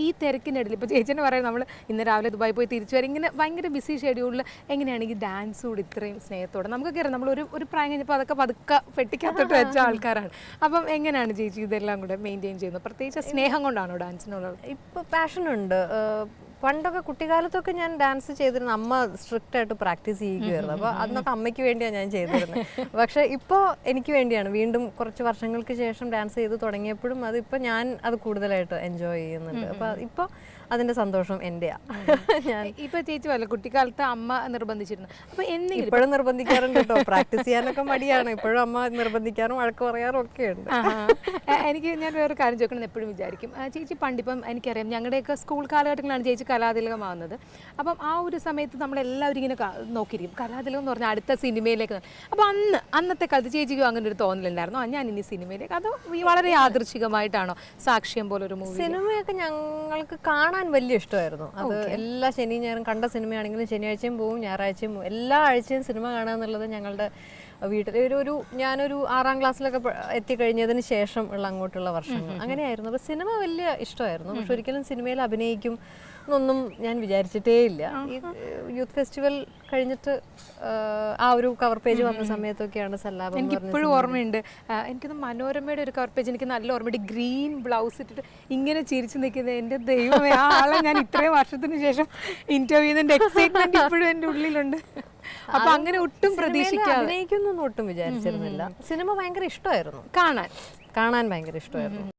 ഈ തിരക്കിനിടയിൽ ഇപ്പോൾ ചേച്ചീനെ പറയാം നമ്മൾ ഇന്ന് രാവിലെ ദുബായി പോയി തിരിച്ചു വരും. ഇങ്ങനെ ഭയങ്കര ബിസി ഷെഡ്യൂളിൽ എങ്ങനെയാണ് ഈ ഡാൻസ് കൂടി ഇത്രയും സ്നേഹത്തോടെ? നമുക്കൊക്കെ അറിയാം നമ്മൾ ഒരു ഒരു പ്രായം കഴിഞ്ഞപ്പോൾ അതൊക്കെ പതുക്കെ പെട്ടിക്കകത്തോട്ട് വെച്ച ആൾക്കാരാണ്. അപ്പം എങ്ങനെയാണ് ചേച്ചി ഇതെല്ലാം കൂടെ മെയിന്റെയിൻ ചെയ്യുന്നത്? പ്രത്യേകിച്ച് സ്നേഹം കൊണ്ടാണോ ഡാൻസിനോട് ഇപ്പോൾ പാഷനുണ്ട് പണ്ടൊക്കെ കുട്ടിക്കാലത്തൊക്കെ ഞാൻ ഡാൻസ് ചെയ്തിരുന്നു അമ്മ സ്ട്രിക്റ്റ് ആയിട്ട് പ്രാക്ടീസ് ചെയ്യുകയായിരുന്നു. അപ്പോൾ അന്നൊക്കെ അമ്മയ്ക്ക് വേണ്ടിയാണ് ഞാൻ ചെയ്തിരുന്നത് പക്ഷേ ഇപ്പോൾ എനിക്ക് വേണ്ടിയാണ്. വീണ്ടും കുറച്ച് വർഷങ്ങൾക്ക് ശേഷം ഡാൻസ് ചെയ്ത് തുടങ്ങിയപ്പോഴും അതിപ്പോൾ ഞാൻ അത് കൂടുതലായിട്ട് എൻജോയ് ചെയ്യുന്നുണ്ട്. അപ്പോൾ ഇപ്പോൾ അതിന്റെ സന്തോഷം എന്റെയാ. ഞാൻ ഇപ്പൊ ചേച്ചി കുട്ടിക്കാലത്ത് അമ്മ നിർബന്ധിച്ചിരുന്നു. അപ്പൊ എന്തെങ്കിലും ഇപ്പോഴും നിർബന്ധിക്കാറുണ്ട് കേട്ടോ. പ്രാക്ടീസ് ചെയ്യാനൊക്കെ മടിയാണ്. ഇപ്പോഴും അമ്മ നിർബന്ധിക്കാറും വഴക്ക് പറയാറും ഒക്കെ ഉണ്ട്. എനിക്ക് ഞാൻ വേറെ കാര്യം ചോദിക്കണം എപ്പോഴും വിചാരിക്കും. ചേച്ചി പണ്ടിപ്പം എനിക്കറിയാം ഞങ്ങളുടെയൊക്കെ സ്കൂൾ കാലഘട്ടങ്ങളാണ് ചേച്ചി കലാതിലകമാവുന്നത്. അപ്പം ആ ഒരു സമയത്ത് നമ്മളെല്ലാവരും ഇങ്ങനെ നോക്കിയിരിക്കും. കലാതിലകം എന്ന് പറഞ്ഞാൽ അടുത്ത സിനിമയിലേക്ക് അപ്പോൾ അപ്പം അന്ന് അന്നത്തെ കഥ ചേച്ചിക്കും അങ്ങനെ ഒരു തോന്നലുണ്ടായിരുന്നോ? ഞാൻ ഇനി സിനിമയിലേക്ക് അത് വളരെ യാദൃശികമായിട്ടാണോ സാക്ഷ്യം പോലെ ഒരു മൂവി സിനിമയൊക്കെ ഞങ്ങൾക്ക് കാണാൻ വലിയ ഇഷ്ടമായിരുന്നു. അത് എല്ലാ ശനിയും ഞായറും കണ്ട സിനിമയാണെങ്കിലും ശനിയാഴ്ചയും പോവും ഞായറാഴ്ചയും പോവും. എല്ലാ ആഴ്ചയും സിനിമ കാണുക എന്നുള്ളത് ഞങ്ങളുടെ വീട്ടിൽ ഒരു ഒരു ഞാനൊരു ആറാം ക്ലാസ്സിലൊക്കെ എത്തിക്കഴിഞ്ഞതിന് ശേഷം ഉള്ള അങ്ങോട്ടുള്ള വർഷങ്ങൾ. അങ്ങനെയായിരുന്നു. അപ്പോൾ സിനിമ വലിയ ഇഷ്ടമായിരുന്നു. പക്ഷെ ഒരിക്കലും സിനിമയിൽ അഭിനയിക്കും എന്നൊന്നും ഞാൻ വിചാരിച്ചിട്ടേ ഇല്ല ഈ യൂത്ത് ഫെസ്റ്റിവൽ കഴിഞ്ഞിട്ട് ആ, ഒരു കവർ പേജ് വന്ന സമയത്തൊക്കെയാണ് സല്ലാപം എനിക്ക് ഇപ്പോഴും ഓർമ്മയുണ്ട്. എനിക്കൊന്ന് മനോരമയുടെ ഒരു കവർ പേജ് എനിക്ക് നല്ല ഓർമ്മയുണ്ട്. ഗ്രീൻ ബ്ലൗസ് ഇട്ടിട്ട് ഇങ്ങനെ ചിരിച്ചു നിൽക്കുന്നത് എന്റെ ദൈവമേ ആ ആളെ ഞാൻ ഇത്രയും വർഷത്തിന് ശേഷം ഇന്റർവ്യൂ ചെയ്യുന്നതിന്റെ എക്സൈറ്റ്മെന്റ് ഇപ്പോഴും എന്റെ ഉള്ളിലുണ്ട്. അപ്പൊ അങ്ങനെ ഒട്ടും പ്രതീക്ഷിക്കാതെ. അഭിനയിക്കുന്നൊന്നും ഒട്ടും വിചാരിച്ചിരുന്നില്ല. സിനിമ ഭയങ്കര ഇഷ്ടമായിരുന്നു. കാണാൻ. കാണാൻ ഭയങ്കര ഇഷ്ടമായിരുന്നു.